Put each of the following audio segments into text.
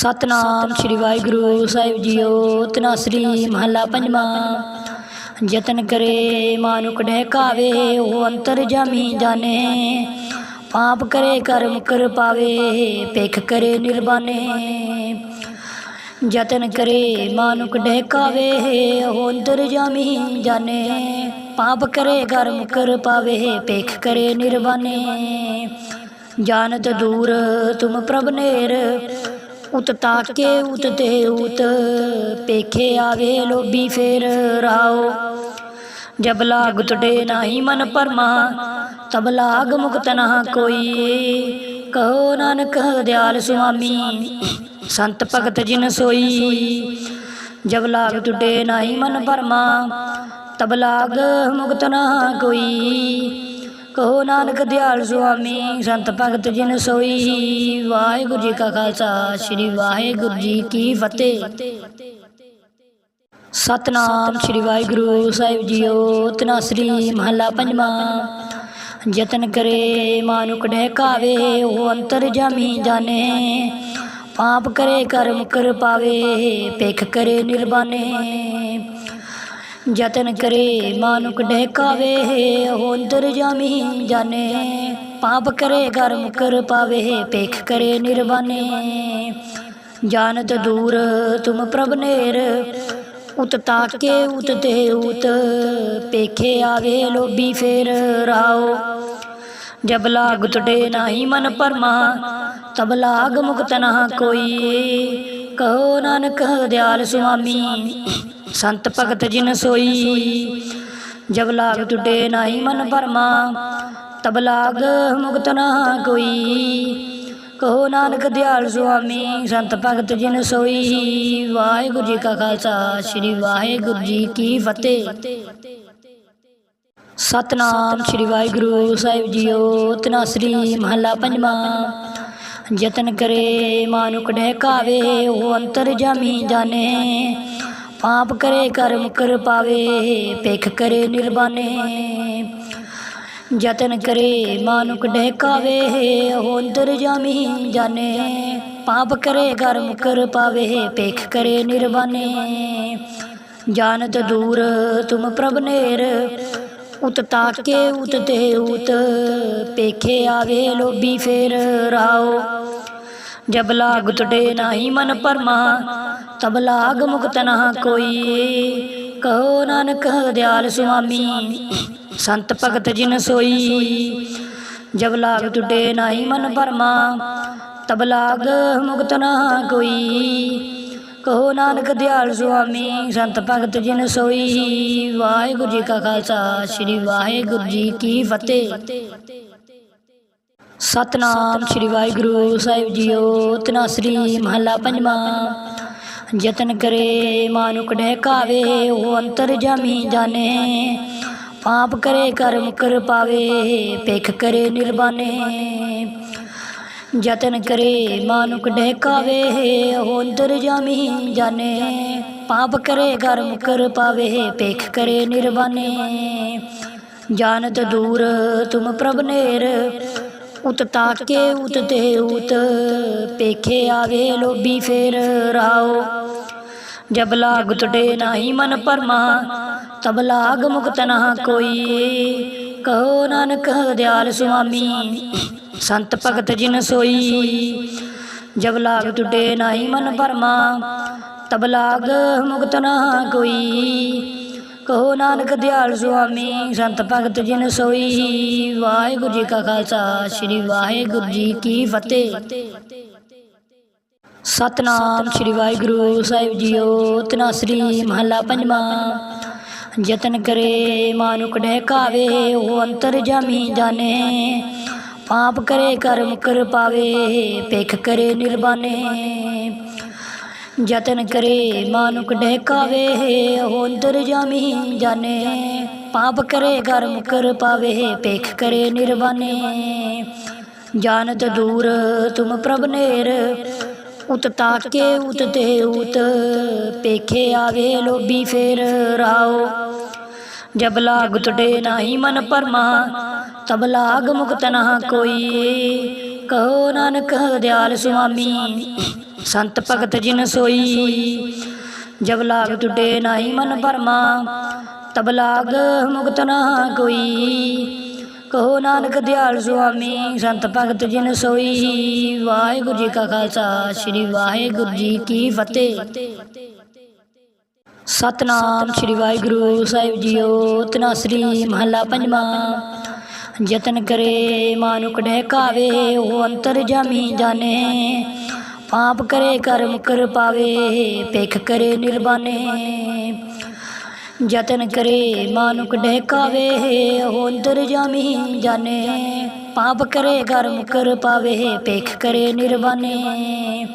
ਸਤਨਾਮ ਸ੍ਰੀ ਵਾਹਿਗੁਰੂ ਸਾਹਿਬ ਜੀਓ, ਤਨਾਸਰੀ ਮਹੱਲਾ ਪੰਜਵਾਂ। ਯਤਨ ਕਰੇ ਮਾਨੁਕ ਢਹਿਕਾਵੇ ਉਹ ਅੰਤਰ ਜਾਮੀ ਜਾਣੇ। ਪਾਪ ਕਰੇ, ਕਰਮ ਕਰ ਪਾਵੇ, ਭਿਖ ਕਰੇ ਨਿਰਬਾਨੇ ਯਤਨ ਕਰੇ ਮਾਨੁਕ ਢਹਿਕਾਵੇ ਉਹ ਅੰਤਰ ਜਾਮੀ ਜਾਣੇ। ਪਾਪ ਕਰੇ, ਕਰਮ ਕਰ ਪਾਵੇ, ਭਿਖ ਕਰੇ ਨਿਰਬਾਨੇ ਜਾਣਤ ਦੂਰ, ਤੁਮ ਪ੍ਰਭ ਨੇਰ। ਉਤ ਤਾਕੇ, ਉਤ ਤੇ ਉਤ ਪੇਖੇ ਆਵੇ, ਲੋਭੀ ਫੇਰ ਰਾਓ। ਜਬ ਲਾਗ ਟੁਟੇ ਨਾਹੀ ਮਨ ਪਰਮਾ, ਤਬ ਲਾਗ ਮੁਕਤ ਨਾ ਕੋਈ। ਕਹੋ ਨਾਨਕ ਦਿਆਲ ਸੁਆਮੀ, ਸੰਤ ਭਗਤ ਜਿਨ ਸੋਈ। ਜਬ ਲਾਗ ਟੁਟੇ ਨਾਹੀ ਮਨ ਪਰਮਾ, ਤਬ ਲਾਗ ਮੁਕਤ ਨਾ ਕੋਈ। ਕਹੋ ਨਾਨਕ ਦਿਆਲ ਸੁਆਮੀ, ਸੰਤ ਭਗਤ ਜਿਨ ਸੋਈ। ਵਾਹਿਗੁਰੂ ਜੀ ਕਾ ਖਾਲਸਾ, ਸ੍ਰੀ ਵਾਹਿਗੁਰੂ ਜੀ ਕੀ ਫਤਿਹ। ਸਤਨਾਮ ਸ੍ਰੀ ਵਾਹਿਗੁਰੂ ਸਾਹਿਬ ਜੀਓ ਤਨਾਸਰੀ ਮਹੱਲਾ ਪੰਜਵਾਂ। ਯਤਨ ਕਰੇ ਮਾਨੁਕ ਢਹਿਕਾਵੇ ਉਹ ਅੰਤਰ ਜਾਮੀ ਜਾਣੇ। ਪਾਪ ਕਰੇ ਕਰਮ ਕਰ ਪਾਵੇ, ਭਿਖ ਕਰੇ ਨਿਰਬਾਨੇ ਯਤਨ ਕਰੇ ਮਾਨੁਕ ਢਹਿਕਾਵੇ ਉਹ ਅੰਤਰ ਜਾਮੀ ਜਾਣੇ। ਪਾਪ ਕਰੇ ਕਰਮ ਕਰ ਪਾਵੇ, ਭਿਖ ਕਰੇ ਨਿਰਬਾਨੇ ਜਾਣਤ ਦੂਰ, ਤੁਮ ਪ੍ਰਭ ਨੇਰ। ਉਤ ਤਾਕੇ, ਉਤ ਤੇ ਉਤ ਪੇਖੇ ਆਵੇ, ਲੋਭੀ ਫੇਰ ਰਾਓ। ਜਬ ਲਾਗ ਟੁਟੇ ਨਾਹੀ ਮਨ ਪਰਮਾ, ਤਬ ਲਾਗ ਮੁਕਤ ਨਾ ਕੋਈ। ਕਹੋ ਨਾਨਕ, ਦਿਆਲ ਸੁਆਮੀ। ਸੰਤ ਭਗਤ ਜਿਨ ਸੋਈ, ਜਬ ਲਾਗ ਟੁਟੇ ਨਾਹੀ ਮਨ ਭਰਮਾ, ਤਬ ਲਾਗ ਮੁਕਤ ਨਾ ਕੋਈ। ਕਹੋ ਨਾਨਕ ਦਿਆਲ ਸੁਆਮੀ, ਸੰਤ ਭਗਤ ਜਿਨ ਸੋਈ। ਵਾਹਿਗੁਰੂ ਜੀ ਕਾ ਖਾਲਸਾ, ਸ੍ਰੀ ਵਾਹਿਗੁਰੂ ਜੀ ਕੀ ਫਤਿਹ। ਸਤਨਾਮ ਸ੍ਰੀ ਵਾਹਿਗੁਰੂ ਸਾਹਿਬ ਜੀਓ, ਤਨਾਸਰੀ ਮਹੱਲਾ ਪੰਜਵਾਂ। ਯਤਨ ਕਰੇ ਮਾਨੁਕ ਢਹਿਕਾਵੇ ਉਹ ਅੰਤਰ ਜਾਮੀ ਜਾਣੇ। ਪਾਪ ਕਰੇ, ਕਰਮ ਕਰ ਪਾਵੇ, ਭੇਖ ਕਰੇ ਨਿਰਬਾਨੇ ਯਤਨ ਕਰੇ, ਮਾਨੁਕ ਢਹਿਕਾਵੇ ਉਹ ਅੰਤਰ ਜਾਮੀ ਜਾਣੇ। ਪਾਪ ਕਰੇ, ਕਰਮ ਕਰ ਪਾਵੇ, ਭੇਖ ਕਰੇ ਨਿਰਬਾਨੇ ਜਾਣਤ ਦੂਰ, ਤੁਮ ਪ੍ਰਭ ਨੇਰ। ਉਤ ਤਾਕੇ, ਉਤ ਤੇ ਉਤ ਪੇਖੇ ਆਵੇ, ਲੋਭੀ ਫੇਰ ਰਾਓ। ਜਬ ਲਾਗ ਟੁਟੇ ਨਾਹੀ ਮਨ ਪਰਮਾ ਤਬ ਲਾਗ ਮੁਕਤ ਨਾ ਕੋਈ। ਕਹੋ ਨਾਨਕ ਦਿਆਲ ਸੁਆਮੀ, ਸੰਤ ਭਗਤ ਜਿਨ ਸੋਈ। ਜਬ ਲਾਗ ਟੁਟੇ ਨਾਹੀ ਮਨ ਪਰਮਾ ਤਬ ਲਾਗ ਮੁਕਤ ਨਾ ਕੋਈ। ਕਹੋ ਨਾਨਕ ਦਿਆਲ ਸੁਆਮੀ, ਸੰਤ ਭਗਤ ਜਿਨ ਸੋਈ। ਵਾਹਿਗੁਰੂ ਜੀ ਕਾ ਖਾਲਸਾ, ਸ੍ਰੀ ਵਾਹਿਗੁਰੂ ਜੀ ਕੀ ਫਤਿਹ। ਸਤਨਾਮ ਸ੍ਰੀ ਵਾਹਿਗੁਰੂ ਸਾਹਿਬ ਜੀਓ, ਤਨਾਸਰੀ ਮਹੱਲਾ ਪੰਜਵਾਂ। ਯਤਨ ਕਰੇ ਮਾਨੁਕ ਢਹਿਕਾਵੇ ਉਹ ਅੰਤਰ ਜਾਮੀ ਜਾਣੇ। ਪਾਪ ਕਰੇ, ਕਰਮ ਕਰ ਪਾਵੇ, ਭਿਖ ਕਰੇ ਨਿਰਬਾਨੇ ਯਤਨ ਕਰੇ ਮਾਨੁਕ ਢਹਿਕਾਵੇ ਉਹ ਅੰਤਰ ਜਾਮੀ ਜਾਣੇ। ਪਾਪ ਕਰੇ, ਕਰਮ ਕਰ ਪਾਵੇ, ਭਿਖ ਕਰੇ ਨਿਰਬਾਨੇ ਜਾਣਤ ਦੂਰ, ਤੁਮ ਪ੍ਰਭ ਨੇਰ ਉਤ ਤਾਕੇ ਉਤ ਤੇ ਉਤ ਪੇਖੇ ਆਵੇ ਲੋਭੀ ਫੇਰ ਰਾਓ। ਜਬ ਲਾਗ ਟੁਟੇ ਨਾਹੀ ਮਨ ਪਰਮਾ, ਤਬ ਲਾਗ ਮੁਕਤ ਨਾ ਕੋਈ। ਕਹੋ ਨਾਨਕ ਦਿਆਲ ਸੁਆਮੀ, ਸੰਤ ਭਗਤ ਜਿਨ ਸੋਈ। ਜਬ ਲਾਗ ਟੁਟੇ ਨਾਹੀ ਮਨ ਪਰਮਾ, ਤਬ ਲਾਗ ਮੁਕਤ ਨਾ ਕੋਈ। ਕਹੋ ਨਾਨਕ ਦਿਆਲ ਸੁਆਮੀ, ਸੰਤ ਭਗਤ ਜਿਨ ਸੋਈ। ਵਾਹਿਗੁਰੂ ਜੀ ਕਾ ਖਾਲਸਾ, ਸ੍ਰੀ ਵਾਹਿਗੁਰੂ ਜੀ ਕੀ ਫਤਿਹ। ਸਤਨਾਮ ਸ੍ਰੀ ਵਾਹਿਗੁਰੂ ਸਾਹਿਬ ਜੀਓ, ਤਨਾਸਰੀ ਮਹੱਲਾ ਪੰਜਵਾਂ। ਯਤਨ ਕਰੇ ਮਾਨੁਕ ਢਹਿਕਾਵੇ ਉਹ ਅੰਤਰ ਜਾਮੀ ਜਾਣੇ। ਪਾਪ ਕਰੇ ਕਰਮ ਕਰ ਪਾਵੇ, ਭਿਖ ਕਰੇ ਨਿਰਬਾਨੇ ਯਤਨ ਕਰੇ, ਮਾਨੁਕ ਡਹਿਕਾਵੇ, ਉਹ ਅੰਤਰ ਜਾਮੀ ਜਾਣੇ। ਪਾਪ ਕਰੇ ਕਰਮ ਕਰ ਪਾਵੇ, ਭਿਖ ਕਰੇ ਨਿਰਬਾਨੇ ਜਾਣਤ ਦੂਰ, ਤੁਮ ਪ੍ਰਭ ਨੇਰ। ਉਤ ਤਾਕੇ, ਉਤ ਤੇ ਉਤ ਪੇਖੇ ਆਵੇ, ਲੋਭੀ ਫੇਰ ਰਾਓ। ਜਬ ਲਾਗ ਟੁਟੇ ਨਾਹੀ ਮਨ ਪਰਮਾ, ਤਬ ਲਾਗ ਮੁਕਤ ਨਾ ਕੋਈ। ਕਹੋ ਨਾਨਕ, ਦਿਆਲ ਸੁਆਮੀ, ਸੰਤ ਭਗਤ ਜਿਨ ਸੋਈ। ਜਬ ਲਾਗ ਟੁਟੇ ਨਾਹੀ ਮਨ ਭਰਮਾ, ਤਬ ਲਾਗ ਮੁਕਤ ਨਾ ਕੋਈ। ਕਹੋ ਨਾਨਕ, ਦਿਆਲ ਸੁਆਮੀ, ਸੰਤ ਭਗਤ ਜਿਨ ਸੋਈ। ਵਾਹਿਗੁਰੂ ਜੀ ਕਾ ਖਾਲਸਾ, ਸ੍ਰੀ ਵਾਹਿਗੁਰੂ ਜੀ ਕੀ ਫਤਿਹ। ਸਤਨਾਮ ਸ੍ਰੀ ਵਾਹਿਗੁਰੂ ਸਾਹਿਬ ਜੀਓ, ਤਨਾਸਰੀ ਮਹੱਲਾ ਪੰਜਵਾਂ। ਯਤਨ ਕਰੇ, ਮਾਨੁਕ ਢਹਿਕਾਵੇ ਉਹ ਅੰਤਰ ਜਾਮੀ ਜਾਣੇ। ਪਾਪ ਕਰੇ, ਕਰਮ ਕਰ ਪਾਵੇ, ਭਿਖ ਕਰੇ ਨਿਰਬਾਨੇ ਯਤਨ ਕਰੇ, ਮਾਨੁਕ ਢਹਿਕਾਵੇ ਉਹ ਅੰਤਰ ਜਾਮੀ ਜਾਣੇ। ਪਾਪ ਕਰੇ, ਕਰਮ ਕਰ ਪਾਵੇ, ਭਿਖ ਕਰੇ ਨਿਰਬਾਨੇ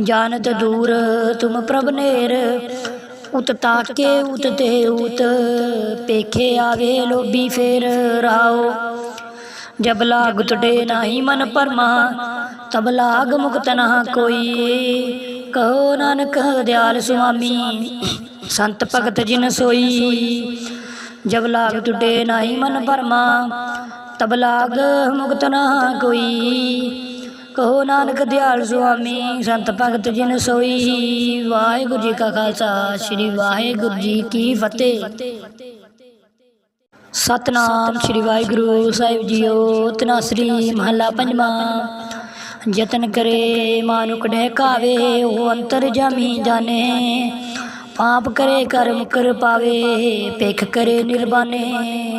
ਜਾਣਤ ਦੂਰ, ਤੁਮ ਪ੍ਰਭ ਨੇਰ। ਉਤ ਤਾਕੇ ਉਤ ਤੇ ਉਤ ਪੇਖੇ ਆਵੇ ਲੋਭੀ ਫੇਰ ਰਾਓ। ਜਬ ਲਾਗ ਟੁਟੇ ਨਾਹੀ ਮਨ ਪਰਮਾ ਤਬ ਲਾਗ ਮੁਕਤ ਨਾ ਕੋਈ। ਕਹੋ ਨਾਨਕ ਦਿਆਲ ਸੁਆਮੀ। ਸੰਤ ਭਗਤ ਜਿਨ ਸੋਈ। ਜਬ ਲਾਗ ਟੁਟੇ ਨਾਹੀ ਮਨ ਪਰਮਾ ਤਬ ਲਾਗ ਮੁਕਤ ਨਾ ਕੋਈ। ਕਹੋ ਨਾਨਕ ਦਿਆਲ ਸੁਆਮੀ, ਸੰਤ ਭਗਤ ਜਿਨ ਸੋਈ। ਵਾਹਿਗੁਰੂ ਜੀ ਕਾ ਖਾਲਸਾ, ਸ੍ਰੀ ਵਾਹਿਗੁਰੂ ਜੀ ਕੀ ਫਤਿਹ। ਸਤਨਾਮ ਸ੍ਰੀ ਵਾਹਿਗੁਰੂ ਸਾਹਿਬ ਜੀਓ ਤਨਾਸਰੀ ਮਹੱਲਾ ਪੰਜਵਾਂ। ਯਤਨ ਕਰੇ ਮਾਨੁਕ ਡਹਿਕਾਵੇ, ਉਹ ਅੰਤਰ ਜਾਮੀ ਜਾਣੇ। ਪਾਪ ਕਰੇ ਕਰਮ ਕਰ ਪਾਵੇ, ਭਿਖ ਕਰੇ ਨਿਰਬਾਨੇ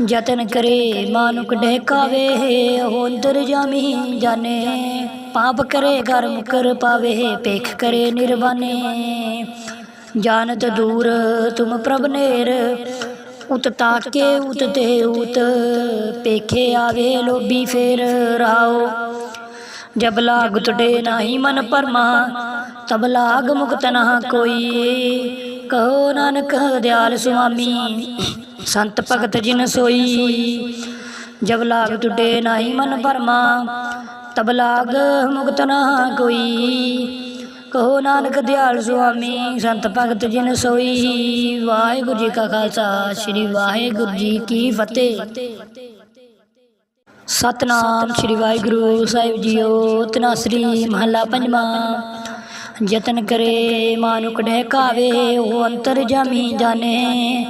ਯਤਨ ਕਰੇ ਮਾਨੁਕ ਢਹਿਕਾਵੇ ਉਹ ਅੰਤਰ ਜਾਮੀ ਜਾਣੇ। ਪਾਪ ਕਰੇ ਕਰਮ ਕਰ ਪਾਵੇ, ਭਿਖ ਕਰੇ ਨਿਰਬਾਨੇ ਜਾਣਤ ਦੂਰ, ਤੁਮ ਪ੍ਰਭ ਨੇਰ। ਉਤ ਤਾਕੇ, ਉਤ ਤੇ ਉਤ ਪੇਖੇ ਆਵੇ, ਲੋਭੀ ਫੇਰ ਰਾਓ। ਜਬ ਲਾਗ ਟੁਟੇ ਨਾਹੀ ਮਨ ਪਰਮਾ, ਤਬ ਲਾਗ ਮੁਕਤ ਨਾ ਕੋਈ। ਕਹੋ ਨਾਨਕ ਦਿਆਲ ਸੁਆਮੀ, ਸੰਤ ਭਗਤ ਜਿਨ ਸੋਈ, ਜਬ ਲਾਗ ਟੁਟੇ ਨਾਹੀ ਮਨ ਭਰਮਾ, ਤਬ ਲਾਗ ਮੁਕਤ ਨਾ ਕੋਈ। ਕਹੋ ਨਾਨਕ ਦਿਆਲ ਸੁਆਮੀ, ਸੰਤ ਭਗਤ ਜਿਨ ਸੋਈ, ਵਾਹਿਗੁਰੂ ਜੀ ਕਾ ਖਾਲਸਾ, ਸ੍ਰੀ ਵਾਹਿਗੁਰੂ ਜੀ ਕੀ ਫਤਿਹ। ਸਤਨਾਮ ਸ੍ਰੀ ਵਾਹਿਗੁਰੂ ਸਾਹਿਬ ਜੀਓ, ਤਨਾਸਰੀ ਮਹੱਲਾ ਪੰਜਵਾਂ। ਯਤਨ ਕਰੇ ਮਾਨੁਕ ਢਹਿਕਾਵੇ ਉਹ ਅੰਤਰ ਜਾਮੀ ਜਾਣੇ।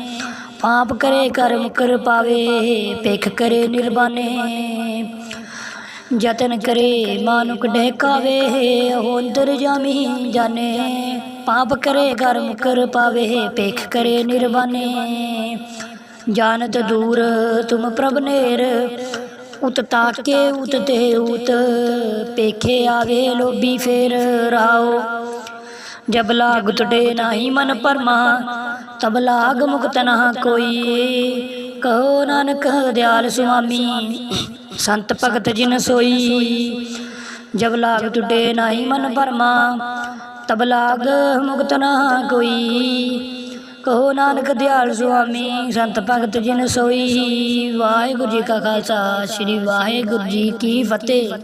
ਪਾਪ ਕਰੇ, ਕਰਮ ਕਰ ਪਾਵੇ, ਭਿਖ ਕਰੇ ਨਿਰਬਾਨੇ ਯਤਨ ਕਰੇ ਮਾਨੁਕ ਢਹਿਕਾਵੇ ਉਹ ਅੰਤਰ ਜਾਮੀ ਜਾਣੇ। ਪਾਪ ਕਰੇ, ਕਰਮ ਕਰ ਪਾਵੇ, ਭਿਖ ਕਰੇ ਨਿਰਬਾਨੇ ਜਾਣਤ ਦੂਰ, ਤੁਮ ਪ੍ਰਭ ਨੇਰ। ਉਤ ਤਾਕੇ ਉਤ ਤੇ ਉਤ ਪੇਖੇ ਆਵੇ ਲੋਭੀ ਫੇਰ ਰਾਓ। ਜਬ ਲਾਗ ਟੁਟੇ ਨਾਹੀ ਮਨ ਪਰਮਾ, ਤਬ ਲਾਗ ਮੁਕਤ ਨਾ ਕੋਈ। ਕਹੋ ਨਾਨਕ ਦਿਆਲ ਸੁਆਮੀ, ਸੰਤ ਭਗਤ ਜਿਨ ਸੋਈ। ਜਬ ਲਾਗ ਟੁਟੇ ਨਾਹੀ ਮਨ ਪਰਮਾ, ਤਬ ਲਾਗ ਮੁਕਤ ਨਾ ਕੋਈ। ਕਹੋ ਨਾਨਕ ਦਿਆਲ ਸੁਆਮੀ, ਸੰਤ ਭਗਤ ਜਿਨ ਸੋਈ। ਵਾਹਿਗੁਰੂ ਜੀ ਕਾ ਖਾਲਸਾ, ਸ੍ਰੀ ਵਾਹਿਗੁਰੂ ਜੀ ਕੀ ਫਤਿਹ।